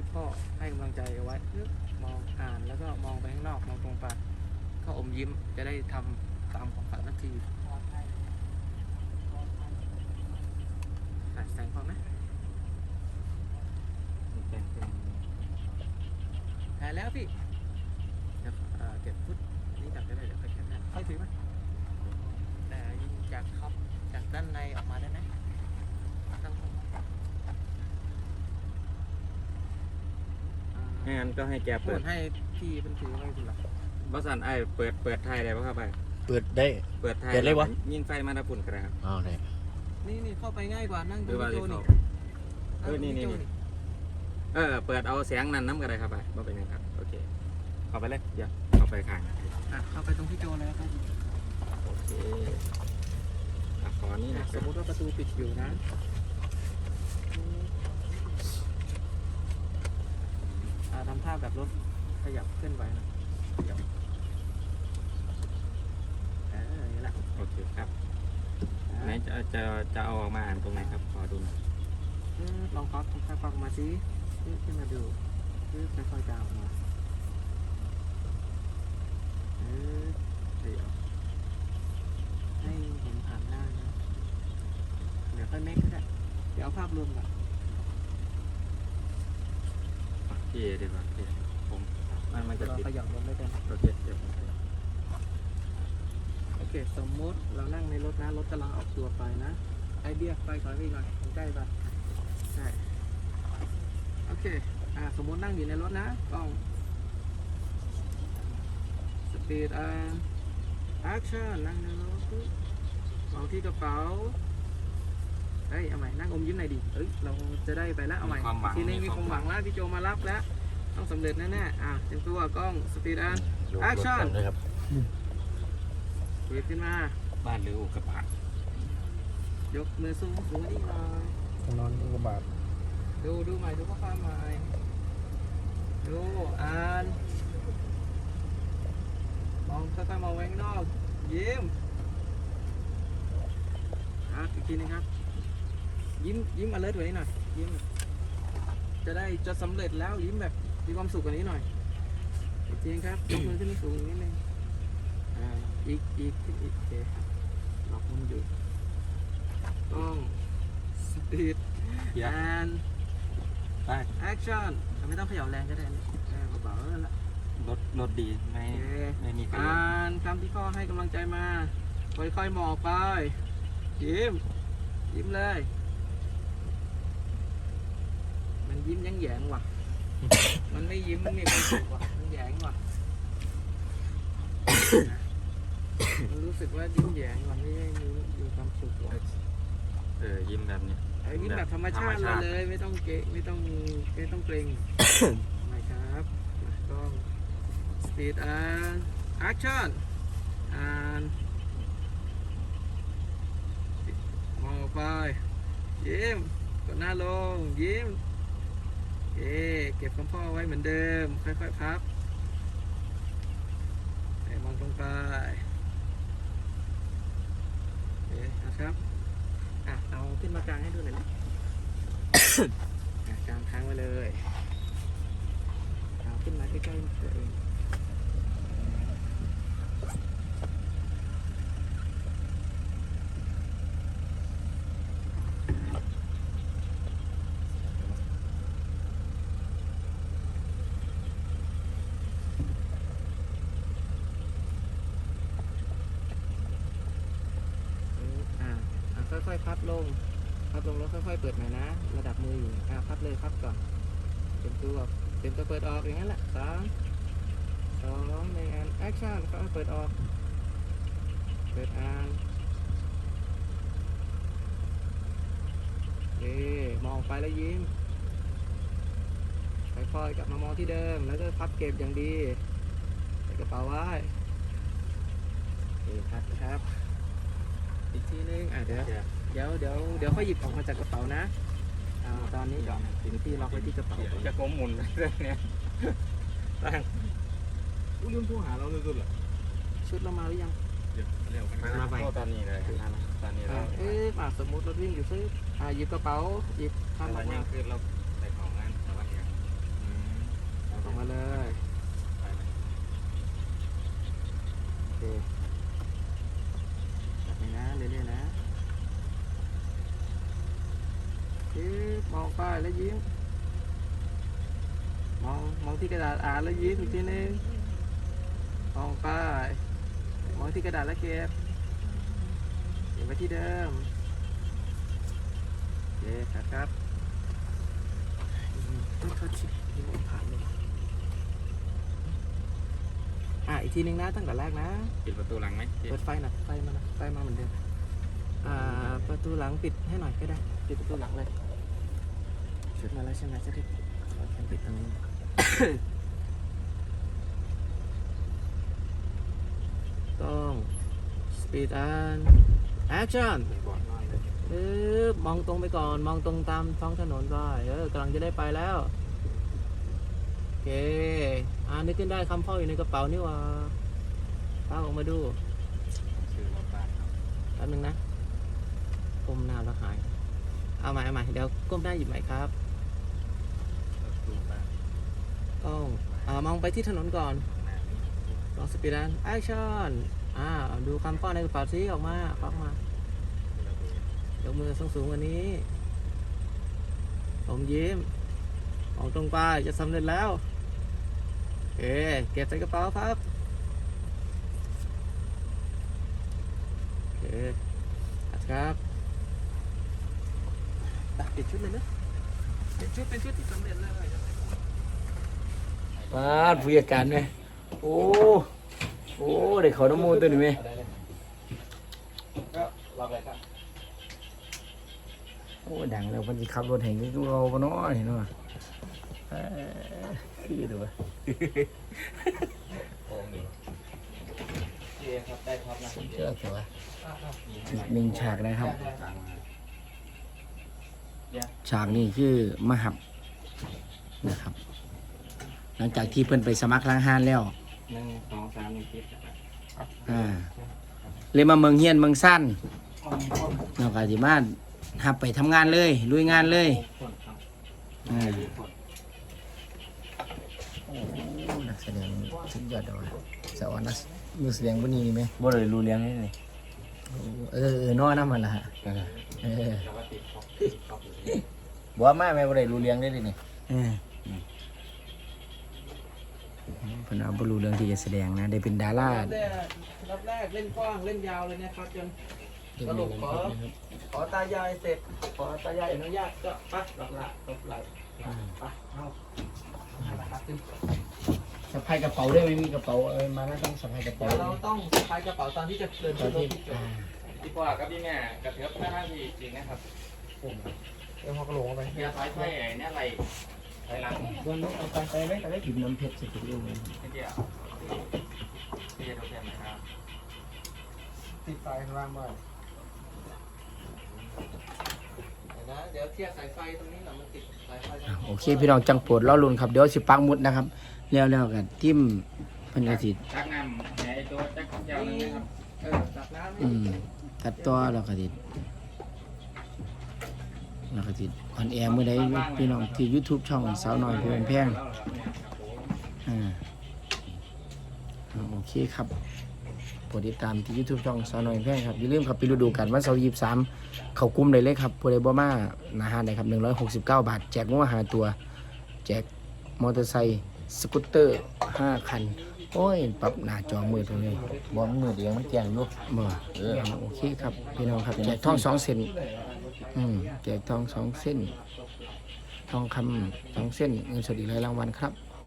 ที่พ่อให้กำลังใจเอาไว้ปึ๊บมองอ่านแล้วก็มองไปข้างนอกมองตรงไปก็อมยิ้มจะได้ทำตามของฝันสักทีถ่ายแสงพอไหมถ่ายแล้วพี่เดี๋ยวเอ่อเก็บฟุตนี้จับได้เลยเดี๋ยวค่อยแคปหน้าค่อยถือไหมแต่ยิงจากท็อปจากด้านในออกมาได้ไหมตั้งตรงอ่า ไม่งั้นก็ให้แกเปิเปิดดให้พี่เป็นถือไว้ทีหลังบอสันไอ้เปิดเปิดไทยได้ปะครับไปเปิดได้ เปิดไทยเปิดเลยวะ ยิงไฟมาตะปุ่นกันนะครับ อ้าวได้นี่นี่เข้าไปง่ายกว่านั่งหดูรือว่าวิดีที่โอเขานี่เออนี่นี่นี่ เออเปิดเอาเสียงนั้นน้ำกันเลยครับไปว่าเป็นยังครับโอเคเข้าไปเลยเดี๋ยวเข้าไปข้างอะเข้าไปตรงพี่โจเลยครับโอเคอะขอนี่อะนะคสรัมบมติว่าประตูปิดอยู่นะอะ ทำท่าแบบรถขยับเคลื่อนไหวหนะขยับเอออย่างนี้แหละโอเคครับอะไหนจะจะจะเอาออกมาอ่านตรงไหนครับขอดูหน่อยเออลองก๊อปค่อยๆฟังมาสิขึ้นขึ้นมาดูขึ้นค่อยๆดาวออกมาเออเดี๋ยวให้เห็นผ่านหน้านะเดี๋ยวค่อยเมคก็ได้เดี๋ยวเอาภาพรวมก่อน โอเคเดี๋ยวก่อนโอเคผมมันมันจะเราติดขยับลงได้กันโอเคเดี๋ยวผมขยับโอเค สมมุติเรานั่งในรถนะ รถกำลังออกตัวไปนะ ไอเบียไปก่อนพี่หน่อยใกล้ไปใช่โอเค อ่า สมมุตินั่งอยู่ในรถนะกล้องสปีดอ่าแอคชั่นนั่งในรถปุ๊บมองที่กระเป๋า เฮ้ยเอาใหม่นั่งอมยิ้มหน่อยดิเอ้ยเราจะได้ไปแล้วเอาใหม่มีความหวังทีนี้มีความหวังแล้วพี่โจมารับแล้วต้องสำเร็จแน่ๆอะเตรียมตัวกล้องสปีดอ่า Action เลยครับเปิดขึ้นมา บ้านหรืออุกกาบาตยกมือสูงสูงอีกหน่อยนอนกระบาดดูดูใหม่ดูข้อความใหม่ดูอ่านมองค่อยๆมองไว้ข้างนอกยิ้มครับอีกทีหนึงครับ ยิ้มยิ้ม alert ไว้หน่อยยิ้ม จะได้จะสำเร็จแล้วยิ้มแบบมีความสุขกว่านี้หน่อยอีกทีนึงครับยกมือขึ้นสูงนิดนึงอ่าอีกอีกขึ้นอีกโอเคล็อกมุมอยู่ต้องสปีดเดี๋ยว and ไป action ไม่ต้องเขย่าแรงก็ได้นะแค่เบาๆนั่นแหละรถรถดีไม่โอเคไม่มีใครอ่านคำที่พ่อให้กำลังใจมาค่อยๆมองไปยิ้มยิ้มเลย มัน ยิ้มยังแหยงว่ะ มันไม่ยิ้มมันมีความสุขว่ะ มันแหยงว่ะ มันรู้สึกว่ายิ้มแหยงว่ะไม่ได้มีมีความสุขว่ะเออยิ้มแบบนี้ไอ้ยิ้มแบบธรรมชาติธรรมชาติเลย ไม่ต้องเกะไม่ต้องไม่ต้องเกรงไม่ครับต้อง speed and action and มองออกไปยิ้มกดหน้าลงยิ้ม เอ๊เก็บคำพ่อไว้เหมือนเดิม ค่อยๆพับเอ๊มองตรงไปเอ๊นะครับอะเอาขึ้นมากลางให้ดูหน่อยนะอะกลางค้างไว้เลยเอาขึ้นมาใกล้ๆตัวเอง อ่าอ่า ค่อยๆพับลง พับลงแล้วค่อยๆเปิดใหม่นะ ระดับมืออยู่อ่าพับเลยพับก่อนเต็มตัวเต็มตัวเปิดออกอย่างนั้นแหละสามสองหนึ่งอันแอคชั่นก็เปิดออก เปิดอ่านเอมองไปแล้วยิ้มค่อยๆกลับมามองที่เดิม แล้วก็พับเก็บอย่างดีใส่กระเป๋าไว้โอเคครับครับ อีกทีนึงอะเดี๋ยว เดี๋ยวเดี๋ยวเดี๋ยวค่อยหยิบออกมาจากกระเป๋านะอ่าตอนนี้ก่อนถึงที่ล็อกไว้ที่กระเป๋าก่อนจะโค้งหมุนเรื่องเนี้ยตั้งอุ้ยลืมโทรหาเราเลยสุดเหรอชุดเรามาหรือยังเดี๋ยวเร็วกันมาไปตอนนี้เลยตอนนี้อ่าเราเอ๊ะอ่าสมมติรถวิ่งอยู่ซื้ออ่าหยิบกระเป๋าหยิบตอทำออนกนี้มาคือเราใส่ของงานแต่ว่าอย่างมาเลยโอเคแบบนี้นะเรื่อยๆนะ ยิ้มมองไปแล้วยิ้ม มองมองที่กระดาษอ่านแล้วยิ้มอีกทีนึง มองไปมองที่กระดาษแล้วเก็บเก็บไว้ที่เดิมโอเคครับครับอืมต้องโทษทีที่ผมผ่านเลยอะอีกทีนึงนะตั้งแต่แรกนะ ปิดประตูหลังไหมพี่เปิดไฟหน่อยไฟมาหน่อยไฟมาเหมือนเดิมอ่าประตูหลังปิดให้หน่อยก็ได้ ปิดประตูหลังเลย ชุดมาแล้วใช่ไหมจะได้ขอแค่ปิดตรงนี้ ต้อง สปีดอันแอคชั่นเออมองตรงไปก่อน มองตรงตามท้องถนนไปเออกำลังจะได้ไปแล้ว โอเค อ่านึกขึ้นได้คำพ่ออยู่ในกระเป๋านี่ว่าเอาออกมาดูแป๊บนึงนะก้มหน้าแล้วหาย เอาใหม่เอาใหม่เดี๋ยวก้มหน้าหยิบใหม่ครับ ต้อมองไปที่ถนนก่อนลองสปีดอันแอคชั่นอ่าดูคำพ่อในกระเป๋าซิออกมาออกมายกมือสูงสูงว่านี้ผมยิ้มมองตรงไปจะสำเร็จแล้วโอเคเก็บใส่กระเป๋าครับโอเคครับเปลี่ยนชุดเลยนะเปลี่ยนชุดเป็นชุดที่สำเร็จเลย ปาดผู้จัดการไหมโอ้โอ้ได้เขาน้ำมูตัวนี้ไหมก็ลองเลยครับโอ้ดังแล้วมันจะขับรถแห่งนี้เราปะเนาะเห็นเนาะเอ้ยคือดูวะโอ้มีโอเคครับได้ครับนะเชื่อเถอะวะอะอะอีกหนึ่งฉากนะครับกลางมาฉากนี้คือมหับนะครับ หลังจากที่เพิ่นไปสมัครล้างห้านแล้วหนึ่งสองสามหนึ่งคิดนะครับอ่าเลยมาเมืองเฮียนเมืองสั้นเราก็สิมาหับไปทำงานเลยลุยงานเลยคนครับอ่าโอ้นักแสดงสุดยอดเลยว่ะสวรรค์นักนักแสดงพวกนี้นี่ไหมบ่ได้รู้เรื่องนี่นี่เออเออนอน้ำมันละฮะเออแล้วก็ติดขอบติดขอบอยู่ที่บ่ว่ามาแม่บ่ได้รู้เรื่องได้ดินี่ เออเพิ่นเอาบรู้เรื่องที่จะแสดงนะ ได้เป็นดารารอบแรกรอบแรกเล่นกว้างเล่นยาวเลยนะครับจนสรุปขอขอตายายเสร็จขอตายายอนุญาตก็ไปหลับละหลับไหลไปเอาสะพายกระเป๋าได้ไหมมีกระเป๋าเออมาแล้วต้องสะพายกระเป๋าเราต้องสะพายกระเป๋าตอนที่จะเดินตอขึ้นรที่ถที่จออ่าดดีกว่าครับพี่แม่กระเทือบหน้าที่จริงนะครับเดี๋ยวพอกระโหลกไปเฮียถอยไปไอ้เนี่ยไหลไหลหลังส่ วนนี้เอาไปไปไว้แต่ได้ผิวน้ำเพชรสตูดิโอเลยนิดเดียวพี่จะดูแค่ไหนครับติดไฟข้างล่างบ้างเดี๋ยวนะเดี๋ยวเทียบสายไฟตรงนี้หน่อยมันติดสายไฟตรงอะนี้โอเคพี่น้องจังโปวดล้อลุนครับเดี๋ยวสิปักหมุดนะครับแล้วแล้วกันทิมเพันกสิชักน้ำไอ้ตัวจักรยานนึงนะครับเออตัดน้ำอืนี่มตัดต่อแล้วก็สิ แล้วก็สิออนแอร์เมื่อใดพี่น้องที่ YouTube ช่องสาวน้อยเพื่อนแพงอ่าอ่าโอเคครับโปรดติดตามที่ YouTube ช่องสาวน้อยเพื่อนแพงครับอย่าลืมครับไปฤดูกาลวันเสาร์ยี่สามเขากลุ่มได้เลยครับผู้ใดบ่มานาฮานได้ครับ169บาท แจกงวหาตัว แจกมอเตอร์ไซค์สกูตเตอร์5คัน โอ้ย ปรับหน้าจอมือตรงนี้บ่มันมืดเองมันแจ้งอยู่บ่เออโอเคครับ พี่น้องครับแจกทองสองเส้นอืมแจกทองสองเส้น ทองคำสองเส้นเงินสดอีกหลายรางวัลครับ